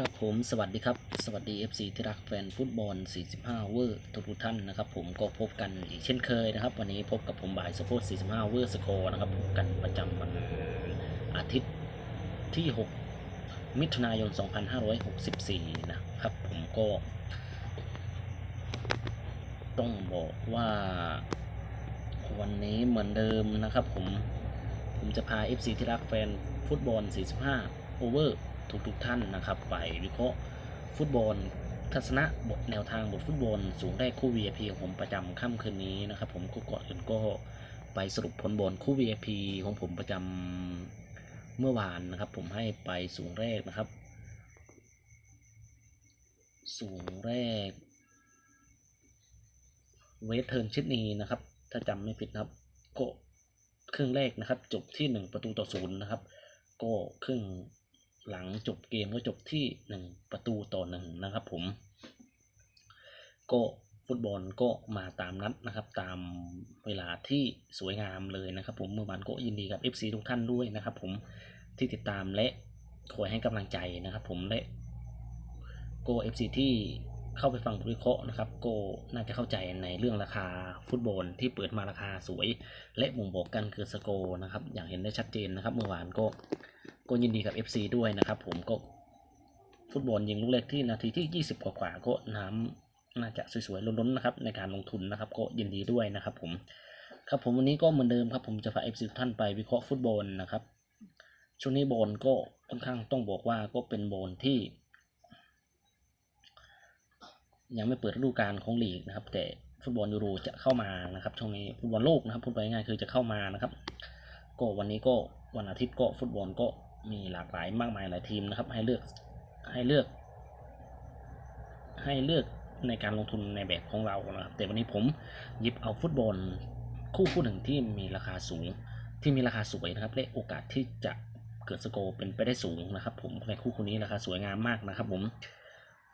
ครับผมสวัสดีครับสวัสดี FC ที่รักแฟนฟุตบอล 45 เวอร์ทุกท่านนะครับผมก็พบกันอีกเช่นเคยนะครับ วันนี้พบกับผมบ่ายสปอร์ต45 เวอร์สโคนะครับพบกันประจำวันอาทิตย์ที่ 6 มิถุนายน 2564 นะครับผมก็ ต้องบอกว่าวันนี้เหมือนเดิมนะครับผม ผมจะพา FC ที่รักแฟนฟุตบอล 45 โอเวอร์ ทุกทุกๆท่านนะครับ ไปวิเคราะห์ฟุตบอลทัศนะบทแนวทางบทฟุตบอลสูงแรกคู่ VIP ของผมประจำค่ำคืนนี้นะครับ ผมก็ก่อนอื่นก็ไปสรุปผลบอลคู่ VIP ของผมประจำเมื่อวานนะครับ ผมให้ไปสูงแรกนะครับ สูงแรก เวสเทิร์นชิดนีนะครับ ถ้าจำไม่ผิดนะครับก็ครึ่งแรกนะครับ จบที่ 1 ประตูต่อศูนย์นะครับ ก็ครึ่ง หลังจบเกมก็จบที่1ประตูต่อหนึ่งนะครับผม ก็ฟุตบอลก็มาตามนัดนะครับ ตามเวลาที่สวยงามเลยนะครับ ผมเมื่อวานก็ยินดีกับ FC ทุกท่านด้วยนะครับ ผมที่ติดตามและคอยให้กำลังใจนะครับ ผมและก็ FC ที่เข้าไปฟังทวิเคราะห์นะครับก็น่าจะเข้าใจในเรื่องราคาฟุตบอลที่เปิดมาราคาสวย และบ่งบอกกันคือสโกร์นะครับ อย่างเห็นได้ชัดเจนนะครับ เมื่อวานก็ ก็ยินดีกับ FC ด้วยนะครับผมก็ฟุตบอลยิงลูกเล็กที่นาทีที่ 20 กว่าๆก็น้ำน่าจะสวยๆล้นๆนะครับในการลงทุนนะครับก็ยินดีด้วยนะครับผมครับผมวันนี้ก็เหมือนเดิมครับผมจะพา FC ทุกท่านไปวิเคราะห์ฟุตบอลนะครับช่วงนี้บอลก็ค่อนข้างต้องบอกว่าก็เป็นบอลที่ ยังไม่เปิดฤดูกาลของลีกนะครับ แต่ฟุตบอลยูโรจะเข้ามานะครับช่วงนี้ฟุตบอลโลกนะครับพูดไปง่ายๆคือจะเข้ามานะครับ ก็วันนี้ก็วันอาทิตย์ก็ฟุตบอลก็ มีหลากหลายมากมายหลายทีมนะครับ ให้เลือกให้เลือก ให้เลือกในการลงทุนในแบบของเรานะครับ แต่วันนี้ผมหยิบเอาฟุตบอลคู่คู่หนึ่งที่มีราคาสูง ที่มีราคาสวยนะครับและโอกาสที่จะเกิดสโกร์เป็นไปได้สูงนะครับ ผมในคู่คู่นี้ราคาสวยงามมากนะครับ ผม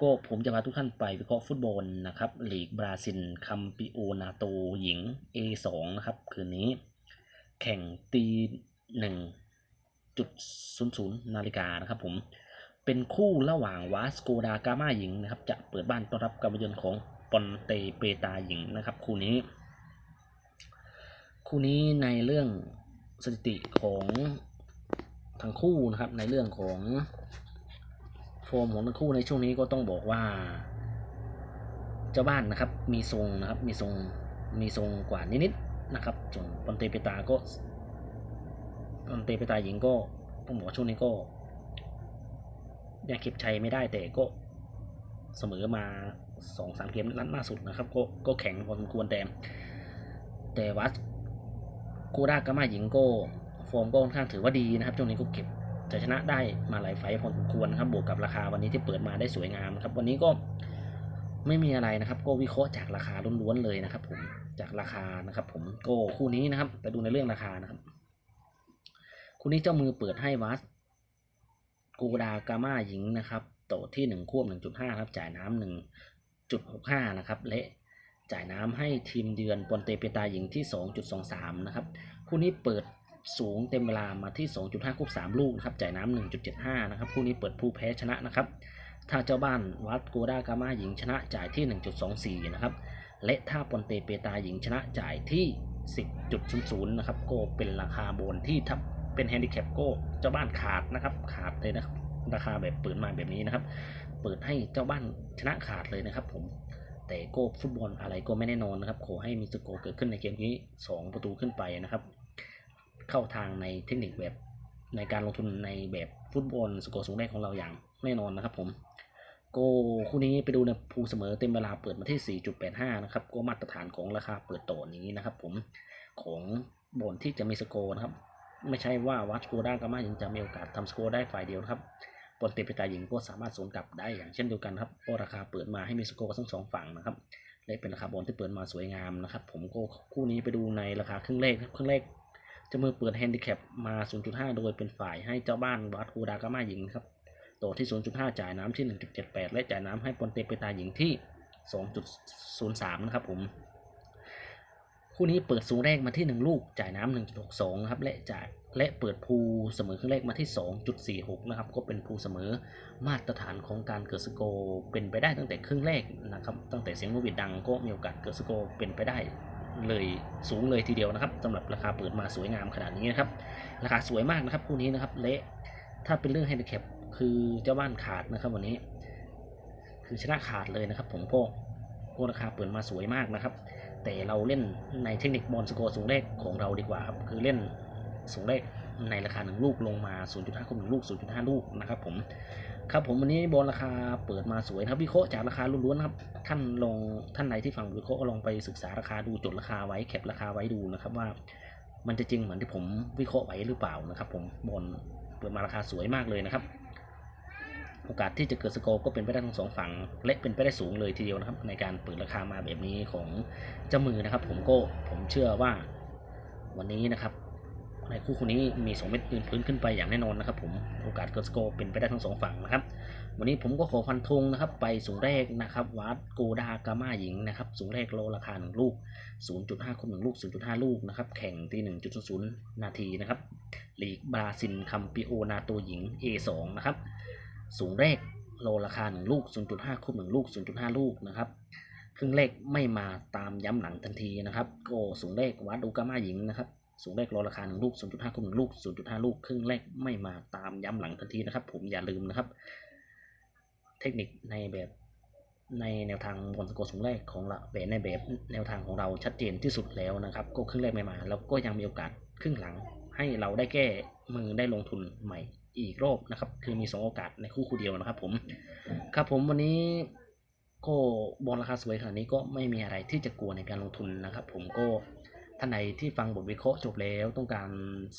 ก็ผมจะพาทุกท่านไปวิเคราะห์ฟุตบอลนะครับลีกบราซิลคัมปิโอนาโตหญิง A2 นะครับ คืนนี้ แข่งตีหนึ่ง จุดศูนย์ศูนย์นาฬิกานะครับผม เป็นคู่ระหว่างวาสโกดากามาหญิงนะครับ จะเปิดบ้านต้อนรับการมาเยือนของปอนเตเปตาหญิงนะครับ คู่นี้ คู่นี้ในเรื่องสถิติของทั้งคู่นะครับ ในเรื่องของโฟมของทั้งคู่ในช่วงนี้ก็ต้องบอกว่า เจ้าบ้านนะครับ มีทรงนะครับ มีทรงมีทรงกว่านิดๆนะครับส่วนปอนเตเปตาก็ อนเตเปตายหญิงก็ต้องบอกว่าช่วงนี้ก็ยังเก็บชัยไม่ได้แต่ก็เสมอมาสองสามเกมนัดล่าสุดนะครับ ก็ก็แข็งพอสมควรแต่แต่วัดกูด้ากามาหญิงก็ฟอร์มก็ค่อนข้างถือว่าดีนะครับช่วงนี้ก็เก็บจะชนะได้มาหลายไฟพอสมควรนะครับบวกกับราคาวันนี้ที่เปิดมาได้สวยงามนะครับ วันนี้ก็ไม่มีอะไรนะครับ ก็วิเคราะห์จากราคาล้วนๆเลยนะครับ ผมจากราคานะครับ ผมก็คู่นี้นะครับไปดูในเรื่องราคานะครับ คู่นี้เจ้ามือเปิดให้วัดกูดากาม่าหญิงนะครับโตที่หนึ่งควบหนึ่งจุดห้าครับ จ่ายน้ำหนึ่งจุดหกห้านะครับและจ่ายน้ำให้ทีมเยือนปอนเตเปตาหญิงที่สองจุดสองสามนะครับ คู่นี้เปิดสูงเต็มเวลามาที่ 2.5คูบ3 ลูกนะครับ จ่ายน้ำ1.75 นะครับ คู่นี้เปิดผู้แพ้ชนะนะครับ ถ้าเจ้าบ้านวัดโกดากามาหญิงชนะจ่ายที่ 1.24 นะครับและถ้าปอนเตเปตาหญิงชนะจ่ายที่ 10.00 นะครับ ก็เป็นราคาโบนที่ถ้า เป็นแฮนดิแคปก็เจ้าบ้านขาดนะครับ ขาดเลยนะครับ ราคาแบบเปิดมาแบบนี้นะครับ เปิดให้เจ้าบ้านชนะขาดเลยนะครับ ผมแต่ก็ฟุตบอลอะไรก็ไม่แน่นอนนะครับ ขอให้มีสโกร์เกิดขึ้นในเกมนี้ 2 ประตูขึ้นไปนะครับ เข้าทางในเทคนิคแบบในการลงทุนในแบบฟุตบอลสกอร์สูงแรกของเราอย่างแน่นอนนะครับผมโกคู่นี้ไปดูในภูเสมอเต็มเวลาเปิดมาที่ 4.85 นะครับ ก็มาตรฐานของราคาเปิดต่อนี้นะครับ ผมของบอลที่จะมีสกอร์นะครับ ไม่ใช่ว่าวัดสกอร์ได้ก็มายังจะมีโอกาสทำสกอร์ได้ฝ่ายเดียวนะครับบอลเตะไปตาหญิงก็สามารถสวนกลับได้อย่างเช่นเดียวกันครับเพราะราคาเปิดมาให้มีสกอร์ทั้งสองฝั่งนะครับและเป็นราคาบอลที่เปิดมาสวยงามนะครับ ผมก็คู่นี้ไปดูในราคาครึ่งเลขครึ่งเลขจะมือเปิดแฮนดิแคปมา 0.5 โดยเป็นฝ่ายให้เจ้าบ้านวัดคูดากามาหญิงครับโตที่ 0.5 จ่ายน้ำที่ 1.78 และจ่ายน้ำให้ปอนเตเปตาหญิงที่ 2.03 นะครับผม คู่นี้เปิดสูงแรกมาที่ 1 ลูกจ่ายน้ำ1.62นะครับและจ่ายและเปิดภูเสมอครึ่งแรกมาที่ 2.46 นะครับ ก็เป็นภูเสมอมาตรฐานของการเกิดสโกเป็นไปได้ตั้งแต่ครึ่งแรกนะครับ ตั้งแต่เสียงนกหวีดดังก็มีโอกาสเกิดสโกเป็นไปได้เลยสูงเลยทีเดียวนะครับสำหรับราคาเปิดมาสวยงามขนาดนี้นะครับ ราคาสวยมากนะครับคู่นี้นะครับและถ้าเป็นเรื่อง h ฮน d แคปคือเจ้าบ้านขาดนะครับวันนี้ คือชนะขาดเลยนะครับ ผมก็ก็ราคาเปิดมาสวยมากนะครับ แต่เราเล่นในเทคนิคบอลสโกร์สูงเลขของเราดีกว่าครับคือเล่นสูงเลขในราคาหนึ่งลูกลงมา 0.5คูณหนึ่งลูก 0.5 ลูกนะครับผมครับผมวันนี้บอลราคาเปิดมาสวยนะครับวิเคราะห์จากราคาล้วนๆครับท่านลองท่านใดที่ฟังวิเคราะห์ก็ลองไปศึกษาราคาดูจดราคาไว้แคปราคาไว้ดูนะครับว่า มันจะจริงเหมือนที่ผมวิเคราะห์ไว้หรือเปล่านะครับ ผมบอลเปิดมาราคาสวยมากเลยนะครับ โอกาสที่จะเกิดสโกร์ก็เป็นไปได้ทั้งสองฝั่งและเป็นไปได้สูงเลยทีเดียวนะครับ ในการเปิดราคามาแบบนี้ของเจ้ามือนะครับ ผมก็ผมเชื่อว่าวันนี้นะครับในคู่คู่นี้มีสองเม็ดปืนพื้นขึ้นไปอย่างแน่นอนนะครับ ผมโอกาสเกิดสโกเป็นไปได้ทั้งสองฝั่งนะครับ วันนี้ผมก็ขอฟันธงนะครับ ไปสูงแรกนะครับวัดโกดากาม่าหญิงนะครับสูงแรกโลราคา 1 ลูก 0.5คูณ1ลูก 0.5 ลูกนะครับแข่งตี1.00 นาทีนะครับลีกบราซิลคัมปิโอนาโตหญิง A2 นะครับ สูงแรกโลราคา 1 ลูก 0.5 คูณ1ลูก 0.5 ลูกนะครับ ครึ่งแรกไม่มาตามย้ำหลังทันทีนะครับ ก็สูงแรกวัดโอกามาหญิงนะครับ สูงแรกโลราคา 1 ลูก 0.5 คูณ1ลูก 0.5 ลูก ครึ่งแรกไม่มาตามย้ำหลังทันทีนะครับ ผมอย่าลืมนะครับ เทคนิคในแบบในแนวทางบอลสกอร์สูงแรกของเราแบบในแบบแนวทางของเราชัดเจนที่สุดแล้วนะครับ ก็ครึ่งแรกไม่มา แล้วก็ยังมีโอกาสครึ่งหลังให้เราได้แก้มือได้ลงทุนใหม่ อีกรอบนะครับ คือมีสองโอกาสในคู่คู่เดียวนะครับผม ครับผมวันนี้ก็บอลราคาสวยขนาดนี้ก็ไม่มีอะไรที่จะกลัวในการลงทุนนะครับ ผมก็ท่านใดที่ฟังบทวิเคราะห์จบแล้ว ต้องการ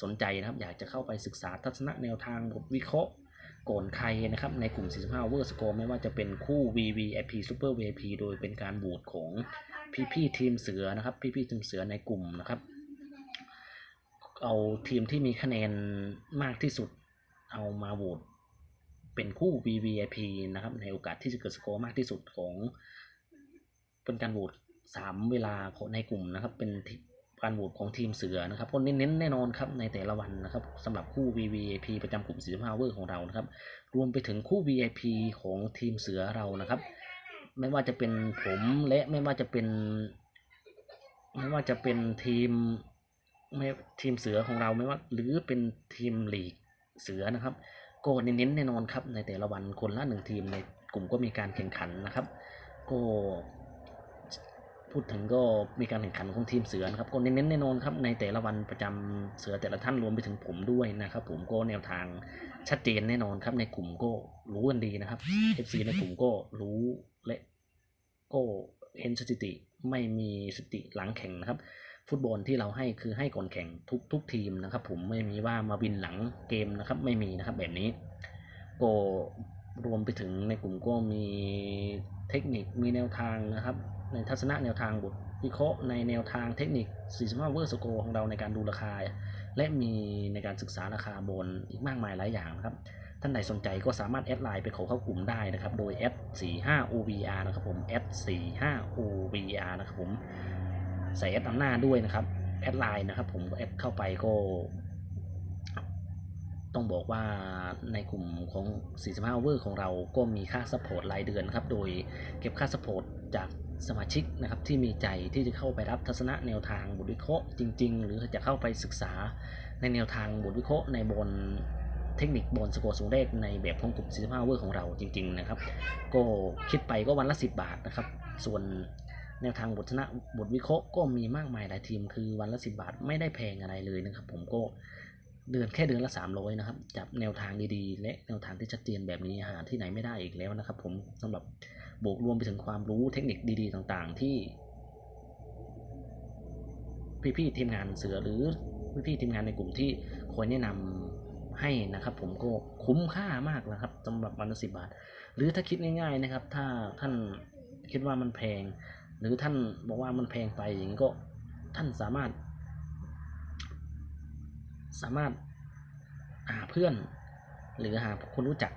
สนใจนะครับ อยากจะเข้าไปศึกษาทัศนะแนวทางบทวิเคราะห์ก่อนใครนะครับ ในกลุ่ม 45 Over Score ไม่ว่าจะเป็นคู่ VVIP Super VIP โดยเป็นการโหวตของพี่ๆทีมเสือนะครับ พี่ๆทีมเสือในกลุ่มนะครับ เอาทีมที่มีคะแนนมากที่สุด เอามาโหวตเป็นคู่ VVIP นะครับในโอกาสที่จะเกิดสกอร์มากที่สุดของเป็นการโหวตสามเวลาในกลุ่มนะครับ เป็นการโหวตของทีมเสือนะครับก็เน้นๆแน่นอนครับในแต่ละวันนะครับสำหรับคู่ VVIP ประจำกลุ่ม45 Over ของเรานะครับ รวมไปถึงคู่ VIP ของทีมเสือเรานะครับ ไม่ว่าจะเป็นผมและไม่ว่าจะเป็น ไม่ว่าจะเป็นทีมไม่ทีมเสือของเราไม่ว่า หรือเป็นทีมลีก เสือนะครับก็เน้นๆแน่นอนครับในแต่ละวันคนละหนึ่งทีมในกลุ่มก็มีการแข่งขันนะครับ ก็พูดถึงก็มีการแข่งขันของทีมเสือนะครับก็เน้นๆแน่นอนครับในแต่ละวันประจำเสือแต่ละท่านรวมไปถึงผมด้วยนะครับ ผมก็แนวทางชัดเจนแน่นอนครับ ในกลุ่มก็รู้กันดีนะครับ FC ในกลุ่มก็รู้และก็เห็นสถิติ ไม่มีสติหลังแข่งนะครับ ฟุตบอลที่เราให้คือให้ก่อนแข่งทุกทุกทีมนะครับ ผมไม่มีว่ามาบินหลังเกมนะครับ ไม่มีนะครับแบบนี้ก็รวมไปถึงในกลุ่มก็มีเทคนิคมีแนวทางนะครับ ในทัศนะแนวทางบทวิเคราะห์ในแนวทางเทคนิค45เวอร์สโกของเราในการดูราคา และมีในการศึกษาราคาบนอีกมากมายหลายอย่างนะครับ ท่านใดสนใจก็สามารถแอดไลน์ไปขอเข้ากลุ่มได้นะครับ โดยแอด45 OVR นะครับผมแอด45 OVR นะครับผมใส่แอดนำหน้าด้วยนะครับแอดไลน์นะครับผมแอดเข้าไปก็ ต้องบอกว่าในกลุ่มของ 45 Over ของเราก็มีค่าซัพพอร์ตรายเดือนนะครับ โดยเก็บค่าซัพพอร์ตจาก สมาชิกนะครับที่มีใจที่จะเข้าไปรับทัศนะแนวทางบทวิเคราะห์จริง ๆ หรือจะเข้าไปศึกษาในแนวทางบทวิเคราะห์ในบนเทคนิคบนสกอร์สูงเลขในแบบของกลุ่ม45 Over ของเราจริง ๆ นะครับ ก็คิดไปก็วันละ 10 บาทนะครับ ส่วนแนวทางบทชนะบทวิเคราะห์ก็มีมากมายหลายทีม คือวันละ 10 บาทไม่ได้แพงอะไรเลยนะครับ ผมก็ เดือนแค่เดือนละ 300 นะครับจับแนวทางดีๆ และแนวทางที่ชัดเจนแบบนี้หาที่ไหนไม่ได้อีกแล้วนะครับ ผมสำหรับบวกรวมไปถึงความรู้เทคนิคดีๆ ต่างๆ ที่ พี่ๆทีมงานเสือหรือพี่ๆทีมงานในกลุ่มที่คอยแนะนำให้นะครับผมก็คุ้มค่ามากนะครับสำหรับวันละสิบาท หรือถ้าคิดง่ายๆนะครับ ถ้าท่านคิดว่ามันแพง หรือท่านบอกว่ามันแพงไปอย่างนี้ก็ท่านสามารถ สามารถหาเพื่อน หรือหาคนรู้จัก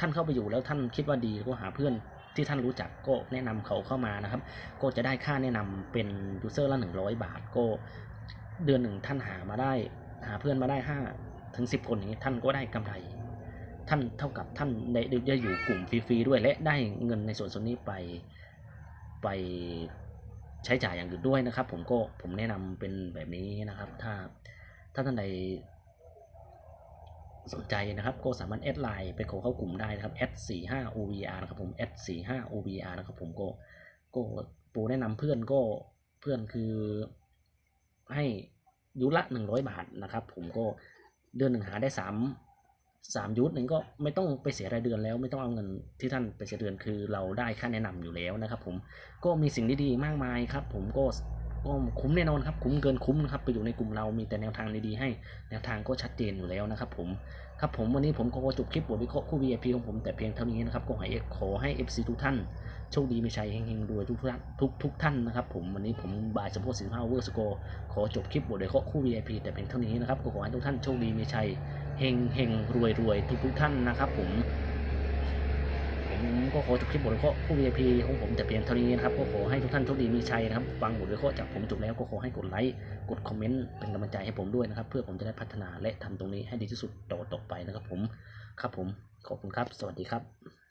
ท่านเข้าไปอยู่แล้วท่านคิดว่าดีก็หาเพื่อนที่ท่านรู้จักก็แนะนำเขาเข้ามานะครับ ก็จะได้ค่าแนะนำเป็นยูเซอร์ละ100บาท ก็เดือนหนึ่งท่านหามาได้ หาเพื่อนมาได้5ถึง10คนอย่างนี้ท่านก็ได้กำไร ท่านเท่ากับท่านได้ได้อยู่กลุ่มฟรีๆด้วยและได้เงินในส่วนส่วนนี้ไปไปใช้จ่ายอย่างอื่นด้วยนะครับ ผมก็ผมแนะนำเป็นแบบนี้นะครับ ถ้า ถ้าท่านใดสนใจนะครับก็สามารถแอดไลน์ไปขอเข้ากลุ่มได้นะครับแอดสี่ห้า ovr นะครับผมแอดสี่ห้า ovr นะครับผมก็ก็ปูแนะนำเพื่อนก็เพื่อนคือให้ยุละหนึ่งร้อยบาทนะครับ ผมก็เดือนหนึ่งหาได้สามสามยุทธหนึ่งก็ไม่ต้องไปเสียรายเดือนแล้วไม่ต้องเอาเงินที่ท่านไปเสียเดือนคือเราได้ค่าแนะนำอยู่แล้วนะครับ ผมก็มีสิ่งดีๆมากมายครับ ผมก็ ก็คุ้มแน่นอนครับคุ้มเกินคุ้มนะครับไปอยู่ในกลุ่มเรามีแต่แนวทางดีๆให้แนวทางก็ชัดเจนอยู่แล้วนะครับผมครับผมวันนี้ผมก็ขอจบคลิปบทวิเคราะห์คู่ VIP ของผมแต่เพียงเท่านี้นะครับก็ขอให้ขอให้ FC ทุกท่านโชคดีมีชัยเฮงๆรวยทุกท่านทุกทุกท่านนะครับผมวันนี้ผมบายสมโพธิสินภาเวอร์สโกขอจบคลิปบทวิเคราะห์คู่ VIP แต่เพียงเท่านี้นะครับก็ขอให้ทุกท่านโชคดีมีชัยเฮงเฮงรวยรวยทุกทุกท่านนะครับผม ผมก็ขอจบคลิปบทวิเคราะห์คู่ VIP ของผมแต่เพียงเท่านี้นะครับ ก็ขอให้ทุกท่านโชคดีมีชัยนะครับ ฟังบทวิเคราะห์จากผมจบแล้วก็ขอให้กดไลค์ กดคอมเมนต์เป็นกำลังใจให้ผมด้วยนะครับ เพื่อผมจะได้พัฒนาและทำตรงนี้ให้ดีที่สุดต่อต่อไปนะครับผม ครับผม ขอบคุณครับ สวัสดีครับ